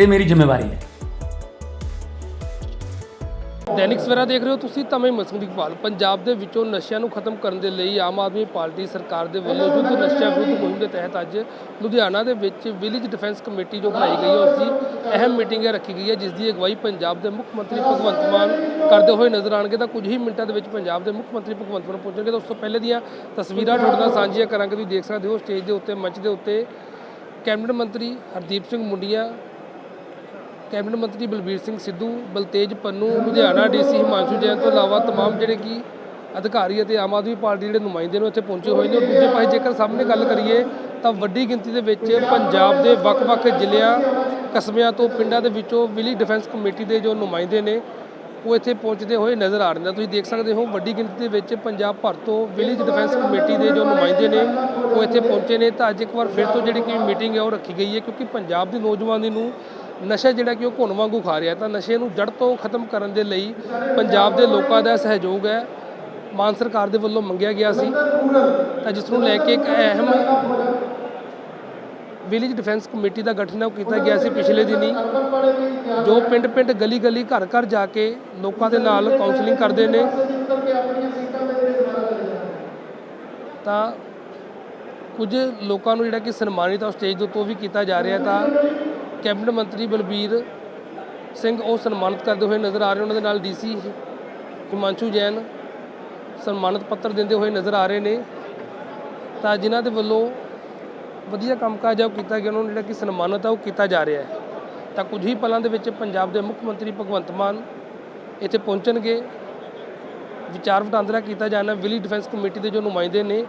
ਇਹ ਮੇਰੀ ਜ਼ਿੰਮੇਵਾਰੀ ਹੈ। ਦੈਨਿਕ ਸਵੇਰਾ ਦੇਖ ਰਹੇ ਹੋ ਤੁਸੀਂ ਤਾਂ ਮੈਂ ਮਸੂਦ ਇਕਬਾਲ ਪੰਜਾਬ ਦੇ ਵਿੱਚੋਂ ਨਸ਼ਿਆਂ ਨੂੰ ਖਤਮ ਕਰਨ ਦੇ ਲਈ ਆਮ ਆਦਮੀ ਪਾਰਟੀ ਸਰਕਾਰ ਦੇ ਵੱਲੋਂ ਯੁੱਧ ਨਸ਼ਿਆਂ ਵਿਰੁੱਧ ਮੁਹਿੰਮ ਦੇ ਤਹਿਤ ਅੱਜ ਲੁਧਿਆਣਾ ਦੇ ਵਿੱਚ ਵਿਲੇਜ ਡਿਫੈਂਸ ਕਮੇਟੀ ਜੋ ਬਣਾਈ ਗਈ ਹੈ, ਉਸ ਦੀ ਅਹਿਮ ਮੀਟਿੰਗ ਰੱਖੀ ਗਈ ਹੈ, ਜਿਸ ਦੀ ਅਗਵਾਈ ਪੰਜਾਬ ਦੇ ਮੁੱਖ ਮੰਤਰੀ ਭਗਵੰਤ ਮਾਨ ਕਰਦੇ ਹੋਏ ਨਜ਼ਰ ਆਣਗੇ ਤਾਂ ਕੁਝ ਹੀ ਮਿੰਟਾਂ ਦੇ ਵਿੱਚ ਪੰਜਾਬ ਦੇ ਮੁੱਖ ਮੰਤਰੀ ਭਗਵੰਤ ਮਾਨ ਪਹੁੰਚਣਗੇ। ਤਾਂ ਉਸ ਤੋਂ ਪਹਿਲੇ ਦੀਆਂ ਤਸਵੀਰਾਂ ਤੁਹਾਡੇ ਨਾਲ ਸਾਂਝੀਆਂ ਕਰਾਂਗੇ। ਤੁਸੀਂ ਦੇਖ ਸਕਦੇ ਹੋ, ਸਟੇਜ ਦੇ ਉੱਤੇ, ਮੰਚ ਦੇ ਉੱਤੇ ਕੈਬਨਿਟ ਮੰਤਰੀ ਹਰਦੀਪ ਸਿੰਘ ਮੁੰਡੀਆਂ ਕੈਬਨਿਟ ਮੰਤਰੀ ਬਲਬੀਰ ਸਿੰਘ ਸਿੱਧੂ ਬਲਤੇਜ ਪੰਨੂ ਲੁਧਿਆਣਾ ਡੀਸੀ ਹਿਮਾਂਸ਼ੂ ਜੈਨ ਤੋਂ ਇਲਾਵਾ तमाम ਜਿਹੜੇ ਕਿ ਅਧਿਕਾਰੀ ਅਤੇ ਆਮ ਆਦਮੀ ਪਾਰਟੀ ਦੇ ਜਿਹੜੇ ਨੁਮਾਇੰਦੇ ਨੇ ਇੱਥੇ ਪਹੁੰਚੇ ਹੋਏ ਨੇ ਔਰ ਦੂਜੇ ਪਾਸੇ ਜੇਕਰ ਸਾਹਮਣੇ ਗੱਲ ਕਰੀਏ ਤਾਂ ਵੱਡੀ ਗਿਣਤੀ ਦੇ ਵਿੱਚ ਪੰਜਾਬ ਦੇ ਵੱਖ-ਵੱਖ ਜ਼ਿਲ੍ਹਿਆਂ ਕਸਬਿਆਂ ਤੋਂ ਪਿੰਡਾਂ ਦੇ ਵਿੱਚੋਂ ਵਿਲੀ ਡਿਫੈਂਸ ਕਮੇਟੀ ਦੇ ਜੋ ਨੁਮਾਇੰਦੇ ਨੇ ਉਹ ਇੱਥੇ ਪਹੁੰਚਦੇ ਹੋਏ ਨਜ਼ਰ ਆ ਰਹੇ ਨੇ ਤੁਸੀਂ ਦੇਖ ਸਕਦੇ ਹੋ ਵੱਡੀ ਗਿਣਤੀ ਦੇ ਵਿੱਚ ਪੰਜਾਬ ਭਰ ਤੋਂ ਵਿਲੇਜ ਡਿਫੈਂਸ ਕਮੇਟੀ ਦੇ ਜੋ ਨੁਮਾਇੰਦੇ ਨੇ ਉਹ ਇੱਥੇ ਪਹੁੰਚੇ ਨੇ ਤਾਂ ਅੱਜ ਇੱਕ ਵਾਰ ਫਿਰ ਤੋਂ ਜਿਹੜੀ ਕਿ ਮੀਟਿੰਗ ਹੈ ਉਹ ਰੱਖੀ ਗਈ ਹੈ ਕਿਉਂਕਿ ਪੰਜਾਬ ਦੀ ਨੌਜਵਾਨੀ ਨੂੰ ਨਸ਼ਾ ਜਿਹੜਾ ਕਿ ਉਹ ਘੁਣ ਵਾਂਗੂ ਖਾ ਰਿਹਾ ਤਾਂ ਨਸ਼ੇ ਨੂੰ ਜੜ ਤੋਂ ਖਤਮ ਕਰਨ ਦੇ ਲਈ ਪੰਜਾਬ ਦੇ ਲੋਕਾਂ ਦਾ ਸਹਿਯੋਗ ਹੈ। ਮਾਨ ਸਰਕਾਰ ਦੇ ਵੱਲੋਂ ਮੰਗਿਆ ਗਿਆ ਸੀ ਤਾਂ ਜਿਸ ਨੂੰ ਲੈ ਕੇ ਇੱਕ ਅਹਿਮ ਵਿਲੇਜ ਡਿਫੈਂਸ ਕਮੇਟੀ ਦਾ ਗਠਨ ਉਹ ਕੀਤਾ ਗਿਆ ਸੀ ਪਿਛਲੇ ਦਿਨੀ, ਜੋ ਪਿੰਡ-ਪਿੰਡ, ਗਲੀ-ਗਲੀ, ਘਰ-ਘਰ ਜਾ ਕੇ ਲੋਕਾਂ ਦੇ ਨਾਲ ਕਾਉਂਸਲਿੰਗ ਕਰਦੇ ਨੇ। ਤਾਂ ਕੁਝ ਲੋਕਾਂ ਨੂੰ ਜਿਹੜਾ ਕਿ ਸਨਮਾਨਿਤ ਆ ਸਟੇਜ ਦੇ ਉੱਤੋਂ ਵੀ ਕੀਤਾ ਜਾ ਰਿਹਾ ਤਾਂ ਕੈਬਨਿਟ ਮੰਤਰੀ ਬਲਬੀਰ ਸਿੰਘ ਉਹ ਸਨਮਾਨਿਤ ਕਰਦੇ ਹੋਏ ਨਜ਼ਰ ਆ ਰਹੇ ਉਹਨਾਂ ਦੇ ਨਾਲ ਡੀਸੀ ਹਿਮਾਂਸ਼ੂ ਜੈਨ ਸਨਮਾਨਿਤ ਪੱਤਰ ਦਿੰਦੇ ਹੋਏ ਨਜ਼ਰ ਆ ਰਹੇ ਨੇ। ਤਾਂ ਜਿਨ੍ਹਾਂ ਦੇ ਵੱਲੋਂ ਵਧੀਆ ਕੰਮਕਾਜ ਆ ਉਹ ਕੀਤਾ ਗਿਆ। ਉਹਨਾਂ ਨੂੰ ਜਿਹੜਾ ਕਿ ਸਨਮਾਨਿਤ ਆ ਉਹ ਕੀਤਾ ਜਾ ਰਿਹਾ ਹੈ। ਤਾਂ ਕੁਝ ਹੀ ਪਲਾਂ ਦੇ ਵਿੱਚ ਪੰਜਾਬ ਦੇ ਮੁੱਖ ਮੰਤਰੀ ਭਗਵੰਤ ਮਾਨ ਇੱਥੇ ਪਹੁੰਚਣਗੇ। ਵਿਚਾਰ ਵਟਾਂਦਰਾ ਕੀਤਾ ਜਾਣਾ। ਵਿਲੀ ਡਿਫੈਂਸ ਕਮੇਟੀ ਦੇ ਜੋ ਨੁਮਾਇੰਦੇ ਨੇ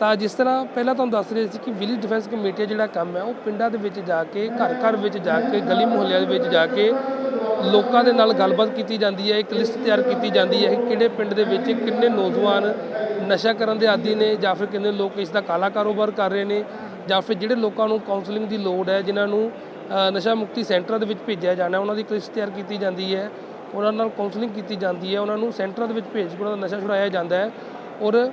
ਤਾਂ ਜਿਸ ਤਰ੍ਹਾਂ ਪਹਿਲਾਂ ਤੁਹਾਨੂੰ ਦੱਸ ਰਹੇ ਸੀ ਕਿ ਵਿਲੇਜ ਡਿਫੈਂਸ ਕਮੇਟੀ ਦਾ ਜਿਹੜਾ ਕੰਮ ਹੈ, ਉਹ ਪਿੰਡਾਂ ਦੇ ਵਿੱਚ ਜਾ ਕੇ, ਘਰ ਘਰ ਵਿੱਚ ਜਾ ਕੇ, ਗਲੀ ਮੁਹੱਲਿਆਂ ਦੇ ਵਿੱਚ ਜਾ ਕੇ ਲੋਕਾਂ ਦੇ ਨਾਲ ਗੱਲਬਾਤ ਕੀਤੀ ਜਾਂਦੀ ਹੈ, ਇੱਕ ਲਿਸਟ ਤਿਆਰ ਕੀਤੀ ਜਾਂਦੀ ਹੈ ਕਿ ਕਿਹੜੇ ਪਿੰਡ ਦੇ ਵਿੱਚ ਕਿੰਨੇ ਨੌਜਵਾਨ ਨਸ਼ਾ ਕਰਨ ਦੇ ਆਦੀ ਨੇ ਜਾਂ ਫਿਰ ਕਿੰਨੇ ਲੋਕ ਇਸ ਦਾ ਕਾਲਾ ਕਾਰੋਬਾਰ ਕਰ ਰਹੇ ਨੇ ਜਾਂ ਫਿਰ ਜਿਹੜੇ ਲੋਕਾਂ ਨੂੰ ਕਾਉਂਸਲਿੰਗ ਦੀ ਲੋੜ ਹੈ, ਜਿਨ੍ਹਾਂ ਨੂੰ ਨਸ਼ਾ ਮੁਕਤੀ ਸੈਂਟਰਾਂ ਦੇ ਵਿੱਚ ਭੇਜਿਆ ਜਾਣਾ, ਉਹਨਾਂ ਦੀ ਇੱਕ ਲਿਸਟ ਤਿਆਰ ਕੀਤੀ ਜਾਂਦੀ ਹੈ। ਉਹਨਾਂ ਨਾਲ ਕਾਉਂਸਲਿੰਗ ਕੀਤੀ ਜਾਂਦੀ ਹੈ, ਉਹਨਾਂ ਨੂੰ ਸੈਂਟਰਾਂ ਦੇ ਵਿੱਚ ਭੇਜ ਕੇ ਉਹਨਾਂ ਦਾ ਨਸ਼ਾ ਛੁਡਾਇਆ ਜਾਂਦਾ ਹੈ ਔਰ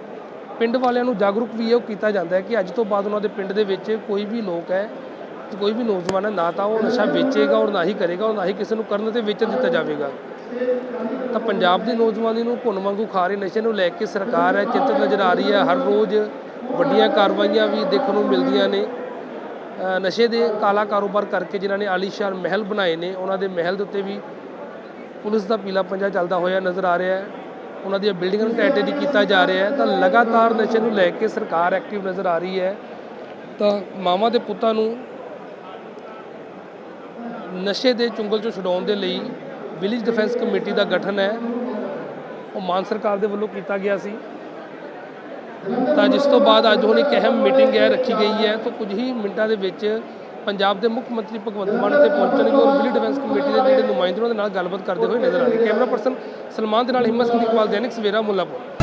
ਪਿੰਡ ਵਾਲਿਆਂ ਨੂੰ ਜਾਗਰੂਕ ਵੀ ਇਹ ਕੀਤਾ ਜਾਂਦਾ ਹੈ ਕਿ ਅੱਜ ਤੋਂ ਬਾਅਦ ਉਹਨਾਂ ਦੇ ਪਿੰਡ ਦੇ ਵਿੱਚ ਕੋਈ ਵੀ ਲੋਕ ਹੈ, ਕੋਈ ਵੀ ਨੌਜਵਾਨ ਹੈ, ਨਾ ਤਾਂ ਉਹ ਨਸ਼ਾ ਵੇਚੇਗਾ ਔਰ ਨਾ ਹੀ ਕਰੇਗਾ ਔਰ ਨਾ ਹੀ ਕਿਸੇ ਨੂੰ ਕਰਨ ਤੇ ਵੇਚਣ ਦਿੱਤਾ ਜਾਵੇਗਾ। ਤਾਂ ਪੰਜਾਬ ਦੀ ਨੌਜਵਾਨੀ ਨੂੰ ਘੁਣ ਵਾਂਗੂ ਖਾ ਰਹੇ ਨਸ਼ੇ ਨੂੰ ਲੈ ਕੇ ਸਰਕਾਰ ਹੈ, ਚਿੰਤਤ ਨਜ਼ਰ ਆ ਰਹੀ ਹੈ, ਹਰ ਰੋਜ਼ ਵੱਡੀਆਂ ਕਾਰਵਾਈਆਂ ਵੀ ਦੇਖਣ ਨੂੰ ਮਿਲਦੀਆਂ ਨੇ। ਨਸ਼ੇ ਦੇ ਕਾਲਾ ਕਾਰੋਬਾਰ ਕਰਕੇ ਜਿਨ੍ਹਾਂ ਨੇ ਆਲੀਸ਼ਾਨ ਮਹਿਲ ਬਣਾਏ ਨੇ, ਉਹਨਾਂ ਦੇ ਮਹਿਲ ਦੇ ਉੱਤੇ ਵੀ ਪੁਲਿਸ ਦਾ ਪੀਲਾ ਪੰਜਾ ਚੱਲਦਾ ਹੋਇਆ ਨਜ਼ਰ ਆ ਰਿਹਾ ਹੈ। ਉਹਨਾਂ ਦੀਆਂ ਬਿਲਡਿੰਗਾਂ ਨੂੰ ਟੈਟੇਰੀ ਕੀਤਾ ਜਾ ਰਿਹਾ ਹੈ, ਤਾਂ ਲਗਾਤਾਰ ਨਸ਼ੇ ਨੂੰ ਲੈ ਕੇ ਸਰਕਾਰ ਐਕਟਿਵ ਨਜ਼ਰ ਆ ਰਹੀ ਹੈ। ਤਾਂ ਮਾਵਾਂ ਦੇ ਪੁੱਤਾਂ ਨੂੰ ਨਸ਼ੇ ਦੇ ਚੁੰਗਲ ਚੋਂ ਛਡਾਉਣ ਦੇ ਲਈ ਵਿਲੇਜ ਡਿਫੈਂਸ ਕਮੇਟੀ ਦਾ ਗਠਨ ਹੈ। ਉਹ ਮਾਨ ਸਰਕਾਰ ਦੇ ਵੱਲੋਂ ਕੀਤਾ ਗਿਆ ਸੀ। ਤਾਂ ਜਿਸ ਤੋਂ ਬਾਅਦ ਅੱਜ ਹੁਣ ਇੱਕ ਅਹਿਮ ਮੀਟਿੰਗ ਹੈ, ਰੱਖੀ ਗਈ ਹੈ। ਤਾਂ ਕੁਝ ਹੀ ਮਿੰਟਾਂ ਦੇ ਵਿੱਚ ਪੰਜਾਬ ਦੇ ਮੁੱਖ ਮੰਤਰੀ ਭਗਵੰਤ ਮਾਨ ਇੱਥੇ ਪਹੁੰਚਣਗੇ ਔਰ ਵਿਲੀ ਡਿਫੈਂਸ ਕਮੇਟੀ ਦੇ ਜਿਹੜੇ ਦੇ ਨਾਲ ਗੱਲਬਾਤ ਕਰਦੇ ਹੋਏ ਨਜ਼ਰ ਆਣਗੇ ਕੈਮਰਾ ਪਰਸਨ ਸਲਮਾਨ ਦੇ ਨਾਲ ਹਿੰਮਤ ਸਿੰਘ ਇਕਬਾਲ, ਦੈਨਿਕ ਸਵੇਰਾ ਮੁੱਲਾਪੁਰ।